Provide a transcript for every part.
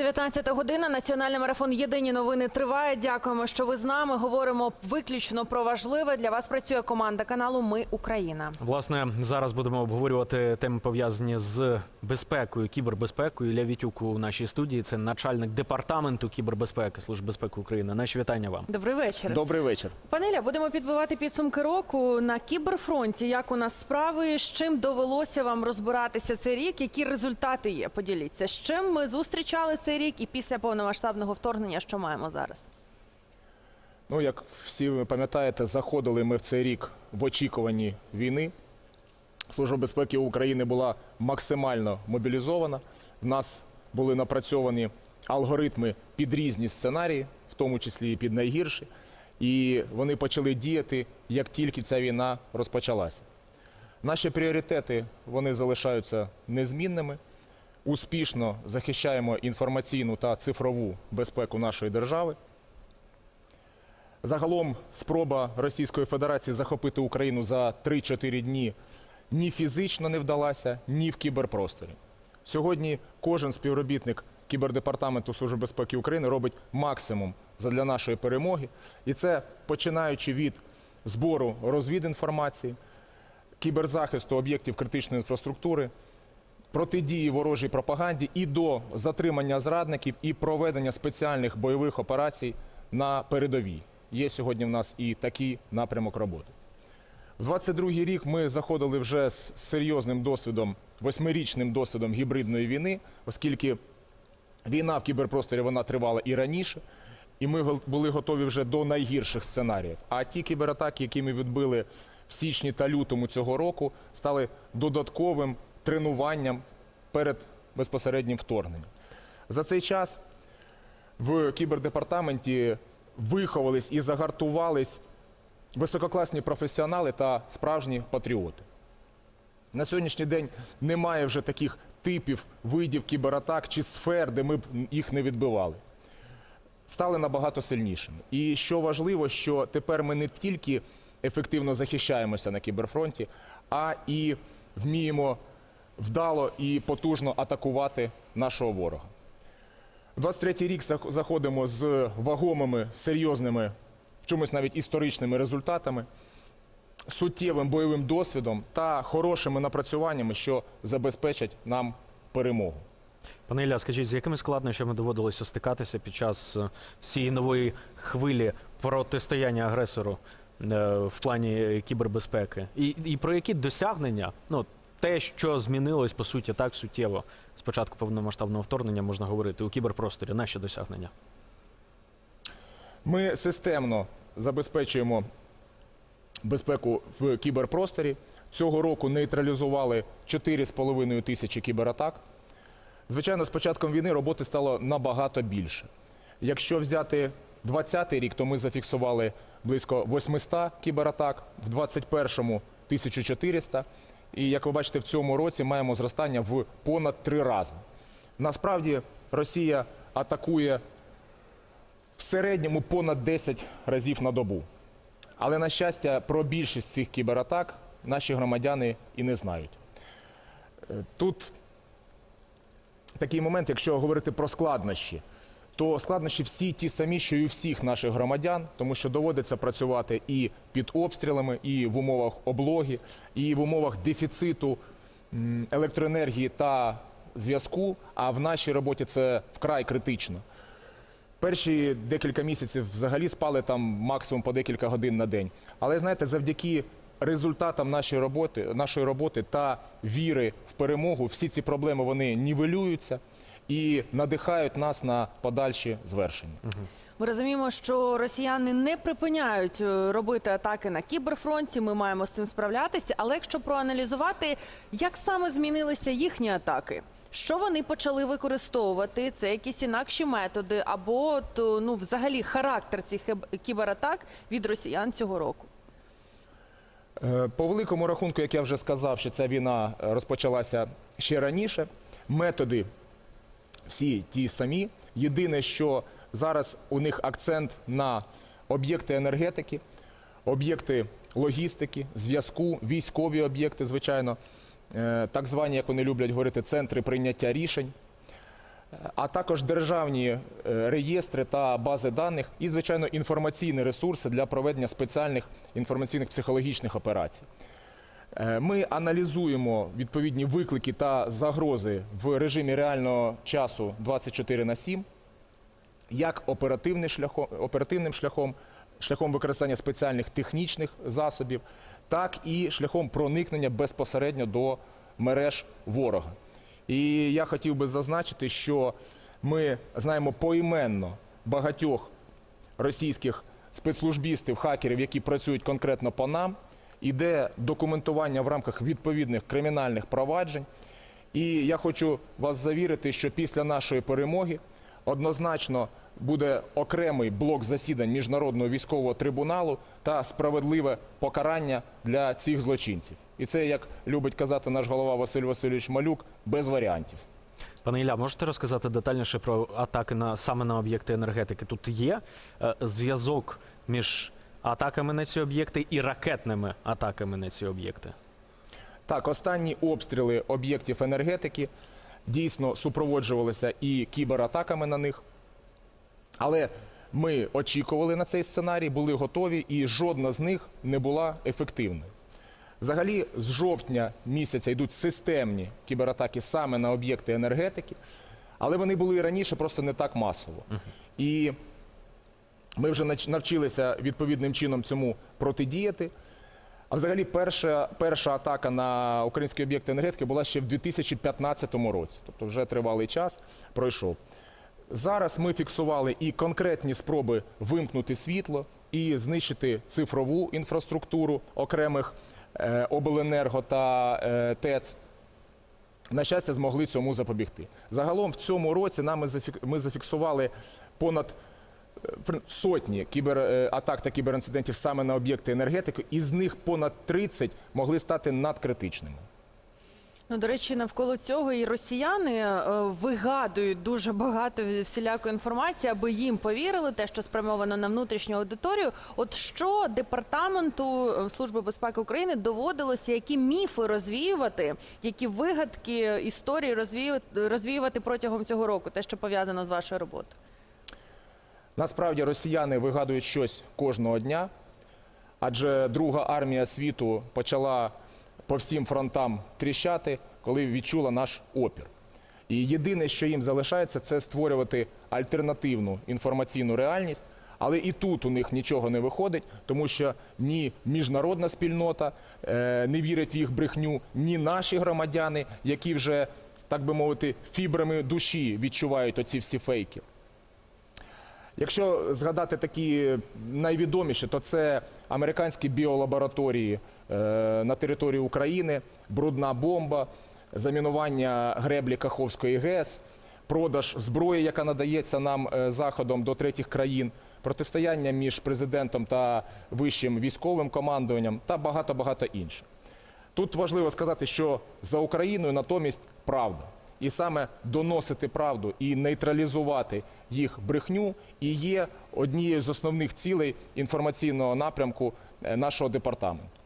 19 година. Національний марафон Єдині новини триває. Дякуємо, що ви з нами. Говоримо виключно про важливе. Для вас працює команда каналу Ми Україна. Власне, зараз будемо обговорювати теми пов'язані з безпекою, кібербезпекою. Ілля Вітюк у нашій студії. Це начальник департаменту кібербезпеки Служби безпеки України. Наші вітання вам. Добрий вечір. Добрий вечір. Пане Ілля, будемо підбивати підсумки року на кіберфронті. Як у нас справи? З чим довелося вам розбиратися цей рік? Які результати є? Поділіться. З чим ми зустрічали цей рік і після повномасштабного вторгнення, що маємо зараз? Ну, як всі ви пам'ятаєте, заходили ми в цей рік в очікуванні війни. Служба безпеки України була максимально мобілізована. В нас були напрацьовані алгоритми під різні сценарії, в тому числі і під найгірші. І вони почали діяти, як тільки ця війна розпочалася. Наші пріоритети вони залишаються незмінними. Успішно захищаємо інформаційну та цифрову безпеку нашої держави. Загалом спроба Російської Федерації захопити Україну за 3-4 дні ні фізично не вдалася, ні в кіберпросторі. Сьогодні кожен співробітник кібердепартаменту Служби безпеки України робить максимум для нашої перемоги. І це починаючи від збору розвідінформації, кіберзахисту об'єктів критичної інфраструктури, протидії ворожій пропаганді і до затримання зрадників і проведення спеціальних бойових операцій на передовій. Є сьогодні в нас і такий напрямок роботи. В 22-й рік ми заходили вже з серйозним досвідом, восьмирічним досвідом гібридної війни, оскільки війна в кіберпросторі вона тривала і раніше, і ми були готові вже до найгірших сценаріїв. А ті кібератаки, які ми відбили в січні та лютому цього року, стали додатковим тренуванням перед безпосереднім вторгненням. За цей час в кібердепартаменті виховались і загартувались висококласні професіонали та справжні патріоти. На сьогоднішній день немає вже таких типів видів кібератак чи сфер, де ми б їх не відбивали. Стали набагато сильнішими. І що важливо, що тепер ми не тільки ефективно захищаємося на кіберфронті, а і вміємо вдало і потужно атакувати нашого ворога. 23-й рік заходимо з вагомими, серйозними, в чомусь навіть історичними результатами, суттєвим бойовим досвідом та хорошими напрацюваннями, що забезпечать нам перемогу. Пане Ілля, скажіть, з якими складнощами доводилося стикатися під час е, цієї нової хвилі протистояння агресору е, в плані кібербезпеки? І, і про які досягнення, ну те, що змінилось по суті так суттєво з початку повномасштабного вторгнення, можна говорити у кіберпросторі, наші досягнення? Ми системно забезпечуємо безпеку в кіберпросторі. Цього року нейтралізували 4,5 тисячі кібератак. Звичайно, з початком війни роботи стало набагато більше. Якщо взяти 20-й рік, то ми зафіксували близько 800 кібератак, в 21-му 1400. І як ви бачите, в цьому році маємо зростання в понад три рази. Насправді Росія атакує в середньому понад 10 разів на добу. Але, на щастя, про більшість цих кібератак наші громадяни і не знають. Е, Тут такий момент, якщо говорити про складнощі, то складнощі всі ті самі, що і у всіх наших громадян, тому що доводиться працювати і під обстрілами, і в умовах облоги, і в умовах дефіциту електроенергії та зв'язку. А в нашій роботі це вкрай критично. Перші декілька місяців взагалі спали там максимум по декілька годин на день. Але знаєте, завдяки результатам нашої роботи, нашої роботи та віри в перемогу, всі ці проблеми вони нівелюються і надихають нас на подальші звершення. Ми розуміємо, що росіяни не припиняють е, робити атаки на кіберфронті. Ми маємо з цим справлятися. Але якщо проаналізувати, як саме змінилися їхні атаки, що вони почали використовувати, це якісь інакші методи, або то ну взагалі характер цих кібератак від росіян цього року. Е, По великому рахунку, як я вже сказав, що ця війна е, розпочалася ще раніше. Методи всі ті самі. Єдине, що зараз у них акцент на об'єкти енергетики, об'єкти логістики, зв'язку, військові об'єкти, звичайно, е, так звані, як вони люблять говорити, центри прийняття рішень. а також державні е, реєстри та бази даних і, звичайно, інформаційні ресурси для проведення спеціальних інформаційних психологічних операцій. Е, Ми аналізуємо відповідні виклики та загрози в режимі реального часу 24 на 7, як оперативним шляхом, оперативним шляхом, шляхом використання спеціальних технічних засобів, так і шляхом проникнення безпосередньо до мереж ворога. І я хотів би зазначити, що ми знаємо поіменно багатьох російських спецслужбістів, хакерів, які працюють конкретно по нам. Іде документування в рамках відповідних кримінальних проваджень. І я хочу вас завірити, що після нашої перемоги однозначно буде окремий блок засідань міжнародного військового трибуналу та справедливе покарання для цих злочинців. І це, як любить казати наш голова Василь Васильович Малюк, без варіантів. Пане Ілля, можете розказати детальніше про атаки на саме на об'єкти енергетики? Тут є е, зв'язок між атаками на ці об'єкти і ракетними атаками на ці об'єкти? Так, останні обстріли об'єктів енергетики дійсно супроводжувалися і кібератаками на них. Але ми очікували на цей сценарій, були готові, і жодна з них не була ефективною. Взагалі, з жовтня місяця йдуть системні кібератаки саме на об'єкти енергетики, але вони були і раніше, просто не так масово. І ми вже навчилися відповідним чином цьому протидіяти. А взагалі, перша, перша атака на українські об'єкти енергетики була ще в 2015 році, тобто вже тривалий час пройшов. Зараз ми фіксували і конкретні спроби вимкнути світло і знищити цифрову інфраструктуру окремих е, обленерго та е, ТЕЦ. На щастя, змогли цьому запобігти. Загалом в цьому році нами ми зафіксували понад сотні кібератак та кіберінцидентів саме на об'єкти енергетики, із них понад 30 могли стати надкритичними. Ну, до речі, навколо цього і росіяни е, вигадують дуже багато всілякої інформації, аби їм повірили, те, що спрямовано на внутрішню аудиторію. От що департаменту е, Служби безпеки України доводилося, які міфи розвіювати, які вигадки історії розвіювати протягом цього року, те, що пов'язано з вашою роботою. Насправді росіяни вигадують щось кожного дня, адже друга армія світу почала по всім фронтам тріщати, коли відчула наш опір. І єдине, що їм залишається, це створювати альтернативну інформаційну реальність. Але і тут у них нічого не виходить, тому що ні міжнародна спільнота е, не вірить в їх брехню, ні наші громадяни, які вже, так би мовити, фібрами душі відчувають оці всі фейки. Якщо згадати такі найвідоміші, то це американські біолабораторії е, на території України, брудна бомба, замінування греблі Каховської ГЕС, продаж зброї, яка надається нам е, заходом до третіх країн, протистояння між президентом та вищим військовим командуванням та багато-багато інше. Тут важливо сказати, що за Україною натомість правда. І саме доносити правду і нейтралізувати їх брехню і є однією з основних цілей інформаційного напрямку е, нашого департаменту.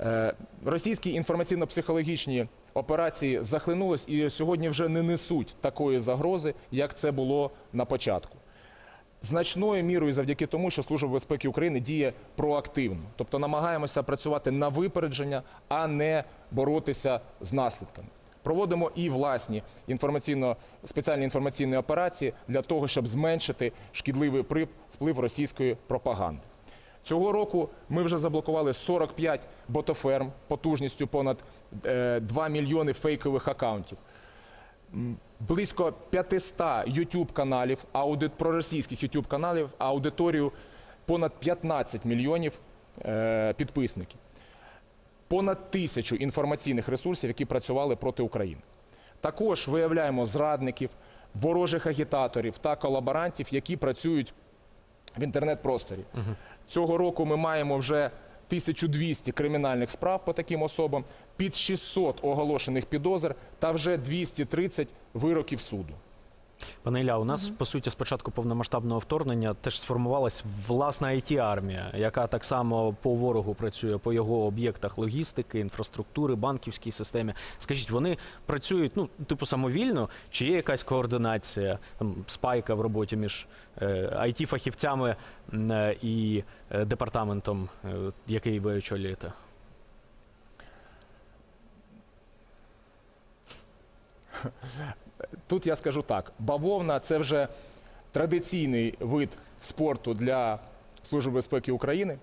Е, Російські інформаційно-психологічні операції захлинулись і сьогодні вже не несуть такої загрози, як це було на початку. Значною мірою завдяки тому, що Служба безпеки України діє проактивно, тобто намагаємося працювати на випередження, а не боротися з наслідками. Проводимо і власні інформаційно спеціальні інформаційні операції для того, щоб зменшити шкідливий вплив- російської пропаганди. Цього року ми вже заблокували 45 ботоферм потужністю понад е, 2 мільйони фейкових акаунтів близько 500 youtube каналів, аудит проросійських youtube каналів, аудиторію понад 15 мільйонів е, підписників, понад тисячу інформаційних ресурсів, які працювали проти України. Також виявляємо зрадників, ворожих агітаторів та колаборантів, які працюють в інтернет-просторі. Цього року ми маємо вже 1200 кримінальних справ по таким особам, під 600 оголошених підозр та вже 230 вироків суду. Пане Ілля, у нас по суті з початку повномасштабного вторгнення теж сформувалась власна it армія яка так само по ворогу працює по його об'єктах логістики, інфраструктури, банківській системі. Скажіть, вони працюють ну типу самовільно, чи є якась координація там спайка в роботі між it фахівцями і е, департаментом, е, який ви очолюєте? Тут я скажу так: бавовна це вже традиційний вид спорту для Служби безпеки України.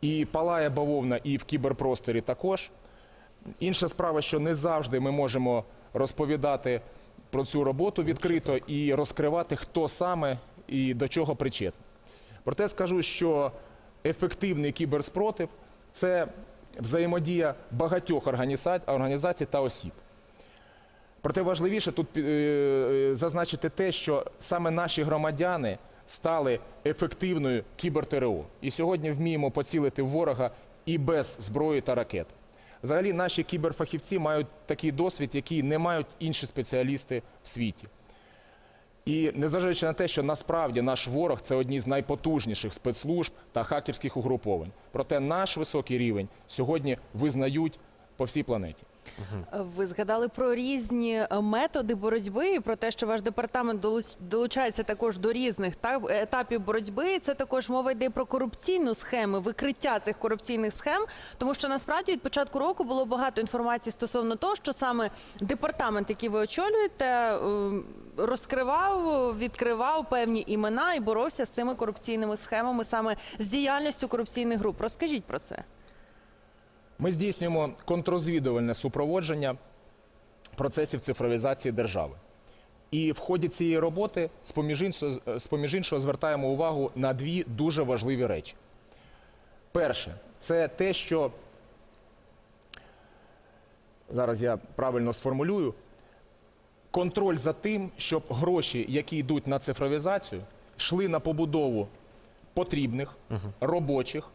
І палає бавовна і в кіберпросторі також. Інша справа, що не завжди ми можемо розповідати про цю роботу відкрито і розкривати, хто саме і до чого причетний. Проте скажу, що ефективний кіберспротив це взаємодія багатьох організацій та осіб. Проте важливіше тут е, е, зазначити те, що саме наші громадяни стали ефективною кібер-ТРО. І сьогодні вміємо поцілити ворога і без зброї та ракет. Взагалі, наші кіберфахівці мають такий досвід, який не мають інші спеціалісти в світі. І незважаючи на те, що насправді наш ворог це одні з найпотужніших спецслужб та хакерських угруповань. Проте наш високий рівень сьогодні визнають по всій планеті. Ви згадали про різні е, методи боротьби і про те, що ваш департамент долуч- долучається також до різних етапів боротьби. Це також мова йде про корупційну схему, викриття цих корупційних схем. Тому що насправді від початку року було багато інформації стосовно того, що саме департамент, який ви очолюєте, ем, розкривав, відкривав певні імена і боровся з цими корупційними схемами, саме з діяльністю корупційних груп. Розкажіть про це. Ми здійснюємо контррозвідувальне супроводження процесів цифровізації держави. І в ході цієї роботи, з поміж іншого, з поміж іншого, звертаємо увагу на дві дуже важливі речі. Перше, це те, що зараз я правильно сформулюю, контроль за тим, щоб гроші, які йдуть на цифровізацію, йшли на побудову потрібних, робочих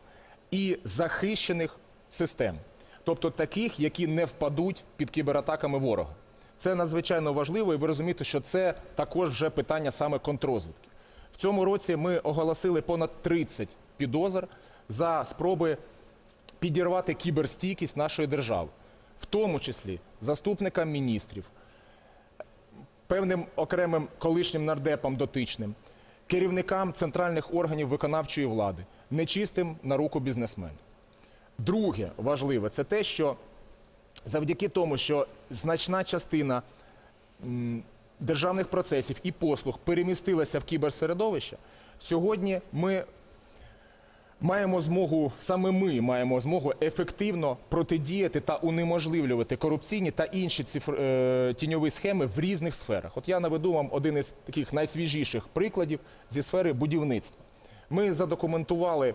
і захищених систем, тобто таких, які не впадуть під кібератаками ворога. Це надзвичайно важливо, і ви розумієте, що це також вже питання саме контррозвідки. В цьому році ми оголосили понад 30 підозр за спроби підірвати кіберстійкість нашої держави, в тому числі заступникам міністрів, певним окремим колишнім нардепам дотичним, керівникам центральних органів виконавчої влади, нечистим на руку бізнесменам. Друге важливе це те, що завдяки тому, що значна частина державних процесів і послуг перемістилася в кіберсередовище, сьогодні ми маємо змогу, саме ми маємо змогу ефективно протидіяти та унеможливлювати корупційні та інші цифр, е, тіньові схеми в різних сферах. От я наведу вам один із таких найсвіжіших прикладів зі сфери будівництва. Ми задокументували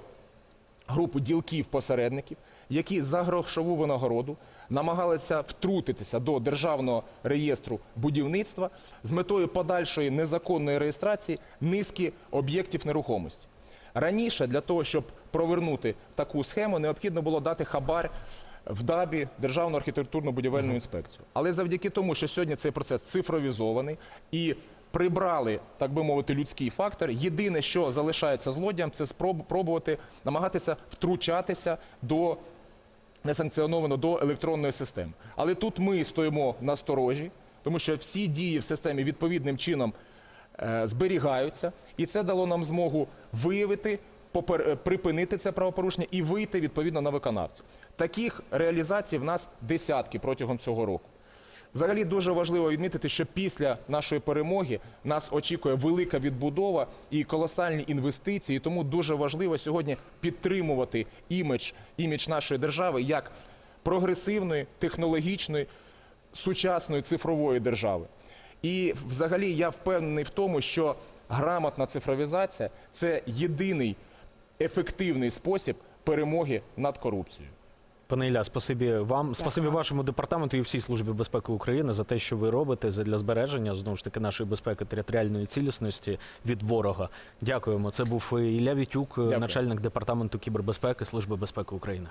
групу ділків-посередників, які за грошову винагороду намагалися втрутитися до державного реєстру будівництва з метою подальшої незаконної реєстрації низки об'єктів нерухомості. Раніше для того, щоб провернути таку схему, необхідно було дати хабар в ДАБі Державну архітектурно-будівельну інспекцію. Але завдяки тому, що сьогодні цей процес цифровізований і прибрали, так би мовити, людський фактор, єдине, що залишається злодіям, це спроб- пробувати намагатися втручатися до несанкціоновано до електронної системи. Але тут ми стоїмо на сторожі, тому що всі дії в системі відповідним чином е, зберігаються, і це дало нам змогу виявити, попер- е, припинити це правопорушення і вийти відповідно на виконавців. Таких реалізацій в нас десятки протягом цього року. Взагалі дуже важливо відмітити, що після нашої перемоги нас очікує велика відбудова і колосальні інвестиції. Тому дуже важливо сьогодні підтримувати імідж, імідж нашої держави як прогресивної, технологічної, сучасної цифрової держави. І взагалі я впевнений в тому, що грамотна цифровізація це єдиний ефективний спосіб перемоги над корупцією. Пане Ілля, спасибі вам, спасибі вашому департаменту і всій службі безпеки України за те, що ви робите для збереження знову ж таки нашої безпеки територіальної цілісності від ворога. Дякуємо. Це був Ілля Вітюк, начальник департаменту кібербезпеки Служби безпеки України.